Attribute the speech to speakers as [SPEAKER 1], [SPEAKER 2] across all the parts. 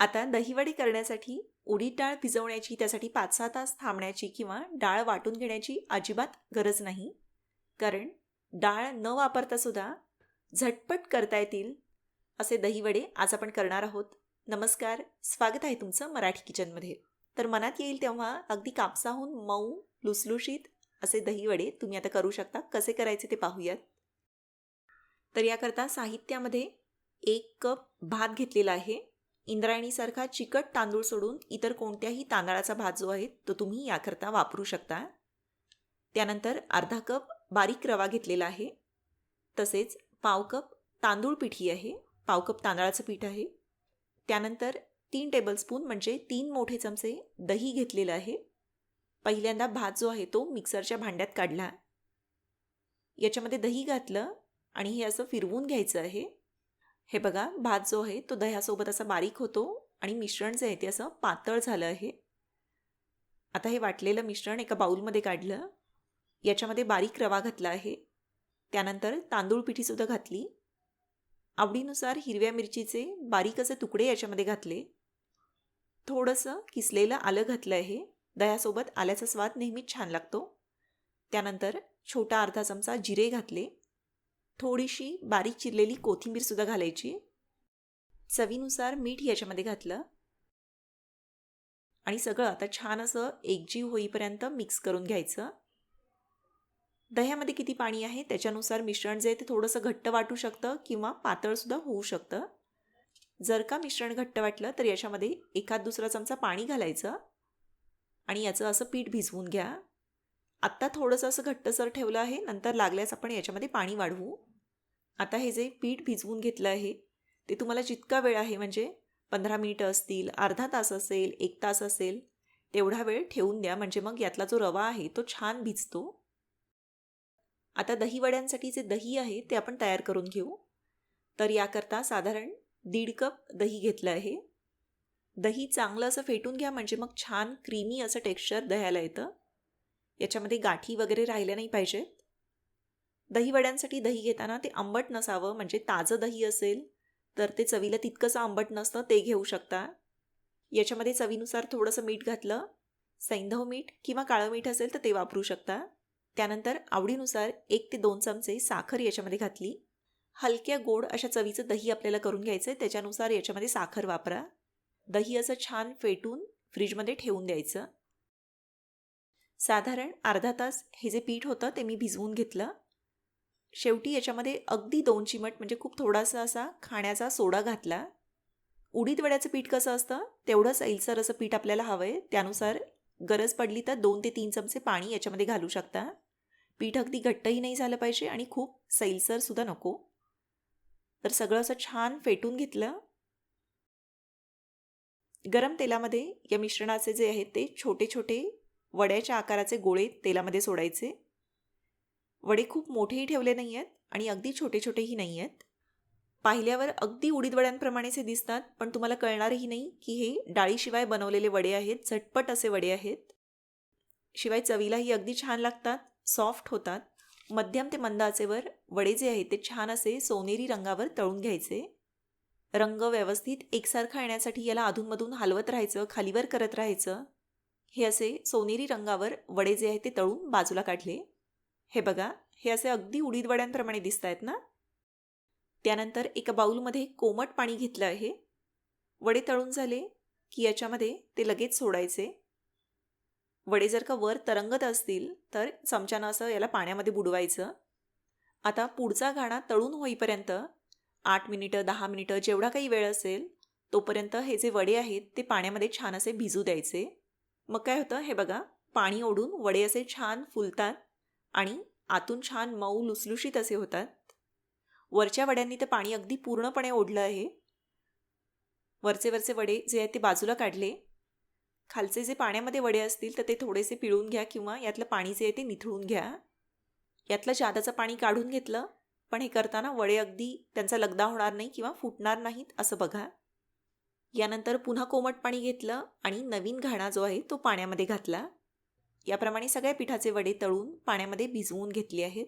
[SPEAKER 1] आता दहीवडे करण्यासाठी उडीद डाळ भिजवण्याची त्यासाठी पाच सहा तास थांबण्याची किंवा डाळ वाटून घेण्याची अजिबात गरज नाही. कारण डाळ न वापरता सुद्धा झटपट करता येतील असे दहीवडे आज आपण करणार आहोत. नमस्कार स्वागत आहे तुमचं मराठी किचनमध्ये. तर मनात येईल तेव्हा अगदी कापसाहून मऊ लुसलुशीत असे दहीवडे तुम्ही आता करू शकता. कसे करायचे ते पाहूयात. तर याकरता साहित्यामध्ये एक कप भात घेतलेला आहे. इंद्रायणीसारखा चिकट तांदूळ सोडून इतर कोणत्याही तांदळाचा भात जो आहे तो तुम्ही याकरता वापरू शकता. त्यानंतर अर्धा कप बारीक रवा घेतलेला आहे. तसेच पाव कप तांदूळ पिठी आहे. पाव कप तांदळाचं पीठ आहे. त्यानंतर तीन टेबलस्पून म्हणजे तीन मोठे चमचे दही घेतलेलं आहे. पहिल्यांदा भात जो आहे तो मिक्सरच्या भांड्यात काढला. याच्यामध्ये दही घातलं आणि हे असं फिरवून घ्यायचं आहे. हे बघा भात जो आहे तो दह्यासोबत असा बारीक होतो आणि मिश्रण जे आहे ते असं पातळ झालं आहे. आता हे वाटलेलं मिश्रण एका बाऊलमध्ये काढलं. याच्यामध्ये बारीक रवा घातला आहे. त्यानंतर तांदूळ पिठीसुद्धा घातली. आवडीनुसार हिरव्या मिरचीचे बारीक असे तुकडे याच्यामध्ये घातले. थोडंसं किसलेलं आलं घातलं आहे. दह्यासोबत आल्याचा स्वाद नेहमीच छान लागतो. त्यानंतर छोटा अर्धा चमचा जिरे घातले. थोडीशी बारीक चिरलेली कोथिंबीरसुद्धा घालायची. चवीनुसार मीठ याच्यामध्ये घातलं. आणि सगळं आता छान असं एकजीव होईपर्यंत मिक्स करून घ्यायचं. दह्यामध्ये किती पाणी आहे त्याच्यानुसार मिश्रण जे आहे ते थोडंसं घट्ट वाटू शकतं किंवा पातळसुद्धा होऊ शकतं. जर का मिश्रण घट्ट वाटलं तर याच्यामध्ये एखाद दुसरा चमचा पाणी घालायचं. आणि याचं असं पीठ भिजवून घ्या. आत्ता थोडंसं असं घट्टसर ठेवलं आहे नंतर लागल्यास आपण याच्यामध्ये पाणी वाढवू. आता हे जे पीठ भिजवून घेतलं आहे ते तुम्हाला जितका वेळ आहे म्हणजे पंधरा मिनिटं असतील अर्धा तास असेल एक तास असेल तेवढा वेळ ठेवून द्या. म्हणजे मग यातला जो रवा आहे तो छान भिजतो. आता दहीवड्यांसाठी जे दही आहे ते आपण तयार करून घेऊ. तर याकरता साधारण दीड कप दही घेतलं आहे. दही चांगलं असं फेटून घ्या म्हणजे मग छान क्रीमी असं टेक्स्चर दह्याला येतं. याच्यामध्ये गाठी वगैरे राहिल्या नाही पाहिजेत. दहीवड्यांसाठी दही घेताना ते आंबट नसावं म्हणजे ताजं दही असेल तर ते चवीला तितकंसं आंबट नसतं ते घेऊ शकता. याच्यामध्ये चवीनुसार थोडंसं मीठ घातलं सैंधव मीठ किंवा काळं मीठ असेल तर ते वापरू शकता. त्यानंतर आवडीनुसार एक ते दोन चमचे साखर याच्यामध्ये घातली. हलक्या गोड अशा चवीचं दही आपल्याला करून घ्यायचं आहे त्याच्यानुसार याच्यामध्ये साखर वापरा. दही असं छान फेटून फ्रीजमध्ये ठेवून द्यायचं. साधारण अर्धा तास हे जे पीठ होतं ते मी भिजवून घेतलं. शेवटी याच्यामध्ये अगदी दोन चिमट म्हणजे खूप थोडासा असा खाण्याचा सोडा घातला. उडीद वड्याचं पीठ कसं असतं? तेवढंच ऐलसर असं पीठ आपल्याला हवं आहे त्यानुसार गरज पडली तर दोन ते तीन चमचे पाणी याच्यामध्ये घालू शकता. पीठ अगदी घट्टही नाही झालं पाहिजे आणि खूप सैलसरसुद्धा नको. तर सगळं असं छान फेटून घेतलं. गरम तेलामध्ये या मिश्रणाचे जे आहेत ते छोटे छोटे वड्याच्या आकाराचे गोळे तेलामध्ये सोडायचे. वडे खूप मोठेही ठेवले नाही आहेत आणि अगदी छोटे छोटेही नाही आहेत पाहिल्यावर अगदी उडीद वड्यांप्रमाणेच हे दिसतात पण तुम्हाला कळणारही नाही की हे डाळीशिवाय बनवलेले वडे आहेत झटपट असे वडे आहेत. शिवाय चवीलाही अगदी छान लागतात सॉफ्ट होतात. मध्यम ते मंद आचेवर वडे जे आहेत ते छान असे सोनेरी रंगावर तळून घ्यायचे. रंग व्यवस्थित एकसारखा येण्यासाठी याला अधूनमधून हलवत राहायचं खालीवर करत राहायचं. हे असे सोनेरी रंगावर वडे जे आहेत ते तळून बाजूला काढले. हे बघा हे असे अगदी उडीदवड्यांप्रमाणे दिसत आहेत ना? त्यानंतर एका बाऊलमध्ये कोमट पाणी घेतलं आहे. वडे तळून झाले की याच्यामध्ये ते लगेच सोडायचे. वडे जर का वर तरंगत असतील तर चमच्यानं असं याला पाण्यामध्ये बुडवायचं. आता पुढचा घाणा तळून होईपर्यंत आठ मिनिटं दहा मिनिटं जेवढा काही वेळ असेल तोपर्यंत हे जे वडे आहेत ते पाण्यामध्ये छान असे भिजू द्यायचे. मग काय होतं हे बघा पाणी ओढून वडे असे छान फुलतात. आणि आतून छान मऊ लुसलुशीत असे होतात. वरच्या वड्यांनी तर पाणी अगदी पूर्णपणे ओढलं आहे. वरचे वरचे वडे जे आहेत ते बाजूला काढले. खालचे जे पाण्यामध्ये वडे असतील तर ते थोडेसे पिळून घ्या किंवा यातलं पाणी जे आहे ते निथळून घ्या. यातलं जादाचं पाणी काढून घेतलं पण हे करताना वडे अगदी त्यांचा लगदा होणार नाही किंवा फुटणार नाहीत असं बघा. यानंतर पुन्हा कोमट पाणी घेतलं आणि नवीन घाणा जो आहे तो पाण्यामध्ये घातला. याप्रमाणे सगळ्या पिठाचे वडे तळून पाण्यामध्ये भिजवून घेतले आहेत.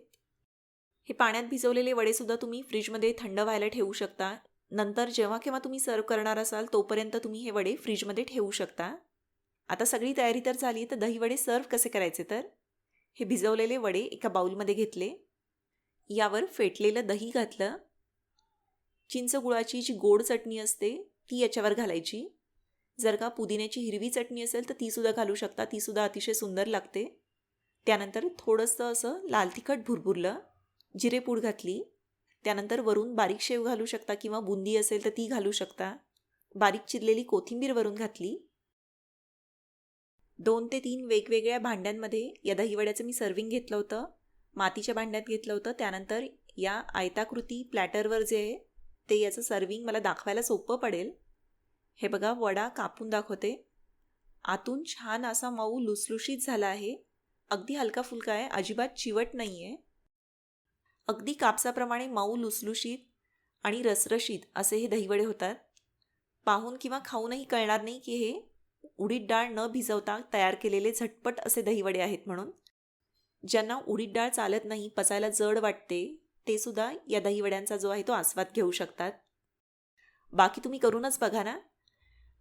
[SPEAKER 1] हे पाण्यात भिजवलेले वडेसुद्धा तुम्ही फ्रीजमध्ये थंड व्हायला ठेवू शकता. नंतर जेव्हा केव्हा तुम्ही सर्व करणार असाल तोपर्यंत तुम्ही हे वडे फ्रीजमध्ये ठेवू शकता. आता सगळी तयारी तर झाली तर दही वडे सर्व कसे करायचे तर? हे भिजवलेले वडे एका बाऊलमध्ये घेतले. यावर फेटलेलं दही घातलं. चिंच गुळाची जी गोड चटणी असते ती याच्यावर घालायची. जर का पुदिन्याची हिरवी चटणी असेल तर तीसुद्धा घालू शकता. तीसुद्धा अतिशय सुंदर लागते. त्यानंतर थोडंसं असं लाल तिखट भुरभुरलं जिरेपूड घातली. त्यानंतर वरून बारीक शेव घालू शकता किंवा बुंदी असेल तर ती घालू शकता. बारीक चिरलेली कोथिंबीर वरून घातली. दोन ते तीन वेगवेगळ्या भांड्यांमध्ये या दहीवड्याचं मी सर्विंग घेतलं होतं. मातीच्या भांड्यात घेतलं होतं. त्यानंतर या आयताकृती प्लॅटरवर जे आहे ते याचं सर्विंग मला दाखवायला सोपं पडेल. हे बघा वडा कापून दाखवते. आतून छान असा मऊ लुसलुशीत झाला आहे. अगदी हलका फुलका आहे. अजिबात चिवट नाही आहे अगदी कापसाप्रमाणे मऊ लुसलुशीत आणि रसरशीत असे हे दहीवडे होतात. पाहून किंवा खाऊनही कळणार नाही की हे उडीद डाळ न भिजवता तयार केलेले झटपट असे दहीवडे आहेत म्हणून. ज्यांना उडीद डाळ चालत नाही पचायला जड वाटते ते सुद्धा या दहीवड्यांचा जो आहे तो आस्वाद घेऊ शकतात. बाकी तुम्ही करूनच बघा ना.